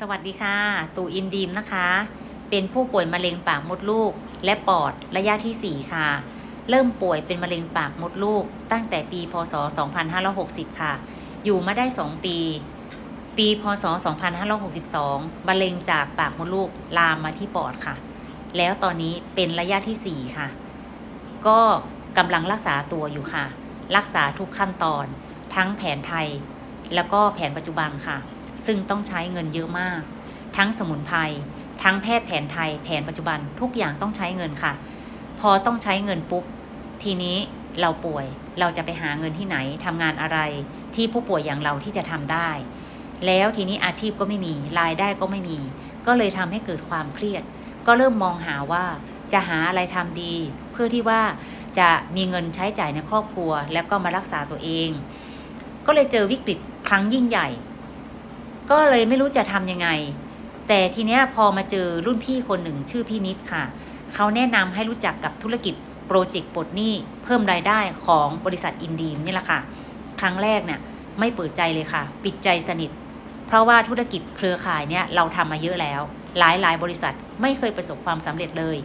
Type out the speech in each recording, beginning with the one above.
สวัสดีค่ะ ตู่อินดีมนะคะ เป็นผู้ป่วยมะเร็งปากมดลูก และปอดระยะทีสี่ 4 ค่ะ เริ่มป่วยเป็นมะเร็งปากมดลูก ตั้งแต่ปี พศ 2560 ค่ะ อยู่มาได้ 2 ปี ปี พศ 2562มะเร็งจากปากมดลูกลามมาที่ปอดค่ะ แล้วตอนนี้เป็นระยะทีสี่4 ค่ะ ก็กำลังรักษาตัวอยู่ค่ะ รักษาทุกขั้นตอน ทั้งแผนไทย แล้วก็แผนปัจจุบันค่ะ ซึ่งต้องใช้เงินเยอะมาก ทั้งสมุนไพรทั้งแพทย์แผนไทยแผนปัจจุบันทุกอย่างต้องใช้เงินค่ะ พอต้องใช้เงินปุ๊บ ทีนี้เราป่วยเราจะไปหาเงินที่ไหนทำงานอะไร ที่ผู้ป่วยอย่างเราที่จะทำได้ แล้วทีนี้อาชีพก็ไม่มีรายได้ก็ไม่มี ก็เลยทำให้เกิดความเครียด ก็เริ่มมองหาว่าจะหาอะไรทำดี เพื่อที่ว่าจะมีเงินใช้จ่ายในครอบครัว แล้วก็มารักษาตัวเอง ก็เลยเจอวิกฤตครั้งยิ่งใหญ่ ก็เลยไม่รู้จะทำยังไง แต่ทีเนี้ยพอมาเจอรุ่นพี่คนหนึ่งชื่อพี่นิดค่ะ เขาแนะนำให้รู้จักกับธุรกิจโปรเจกต์ปลดหนี้เพิ่มรายได้ของบริษัทอินดีมนี่แหละค่ะ ครั้งแรกเนี่ยไม่เปิดใจเลยค่ะ ปิดใจสนิท เพราะว่าธุรกิจเครือข่ายเนี่ยเราทำมาเยอะแล้ว หลายหลายบริษัทไม่เคยประสบความสำเร็จเลย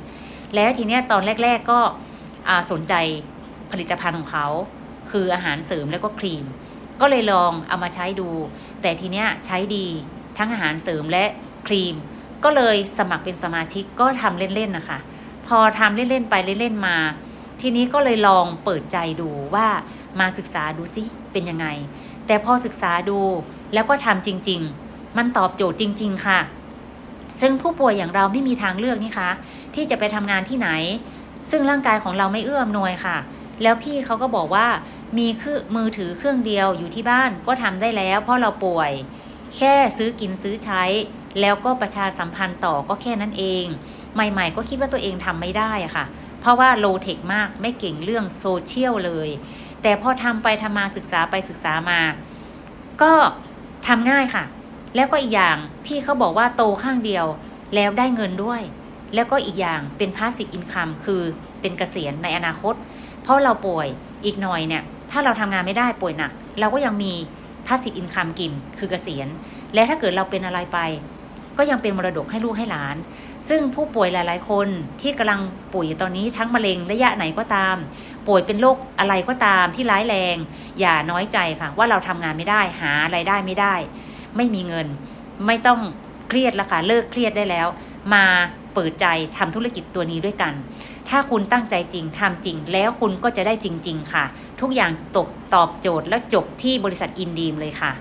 แล้วทีเนี้ยตอนแรก ๆก็สนใจผลิตภัณฑ์ของเขา คืออาหารเสริมแล้วก็ครีม ก็เลยลองเอามาใช้ดู แต่ทีเนี้ยใช้ดีทั้งอาหารเสริมและครีม ก็เลยสมัครเป็นสมาชิกก็ทำเล่นๆนะคะ พอทำเล่นๆไปเล่นๆมา ทีนี้ก็เลยลองเปิดใจดูว่ามาศึกษาดูซิเป็นยังไง แต่พอศึกษาดูแล้วก็ทำจริง ๆ มันตอบโจทย์จริง ๆ ค่ะ ซึ่งผู้ป่วยอย่างเราไม่มีทางเลือกนี่คะที่จะไปทำงานที่ไหน ซึ่งร่างกายของเราไม่เอื้ออำนวยค่ะ แล้วพี่เขาก็บอกว่า มีคือมือถือเครื่องเดียวอยู่ที่บ้านก็ทำได้แล้ว เพราะเราป่วย แค่ซื้อกินซื้อใช้ แล้วก็ประชาสัมพันธ์ต่อก็แค่นั้นเอง ใหม่ๆ ก็คิดว่าตัวเองทำไม่ได้ค่ะ เพราะว่าโลเทคมากไม่เก่งเรื่องโซเชียลเลย แต่พอทำไปทำมาศึกษาไปศึกษามา ก็ทำง่ายค่ะ แล้วก็อีกอย่างพี่เขาบอกว่าโตข้างเดียวแล้วได้เงินด้วย แล้วก็อีกอย่างเป็นพาสซีฟอินคัมคือเป็นเกษียณในอนาคต เพราะเราป่วยอีกหน่อยเนี่ย ถ้าเราทำงานไม่ได้ป่วยหนัก เราก็ยังมีพาสซีฟอินคัมกิน คือเกษียณ และถ้าเกิดเราเป็นอะไรไป ก็ยังเป็นมรดกให้ลูกให้หลาน ซึ่งผู้ป่วยหลายๆ คนที่กำลังป่วยอยู่ตอนนี้ทั้งมะเร็งระยะไหนก็ตาม ป่วยเป็นโรคอะไรก็ตามที่ร้ายแรง อย่าน้อยใจค่ะ ว่าเราทำงานไม่ได้หาไรายได้ไม่ได้ ไม่มีเงิน ไม่ต้องเครียดแล้วค่ะเลิกเครียดได้แล้ว มา เปิดใจทำธุรกิจตัวนี้ด้วยกัน ถ้าคุณตั้งใจจริงทำจริง แล้วคุณก็จะได้จริง ๆ ค่ะ ทุกอย่างตบตอบโจทย์และจบที่บริษัทอินดีมเลยค่ะ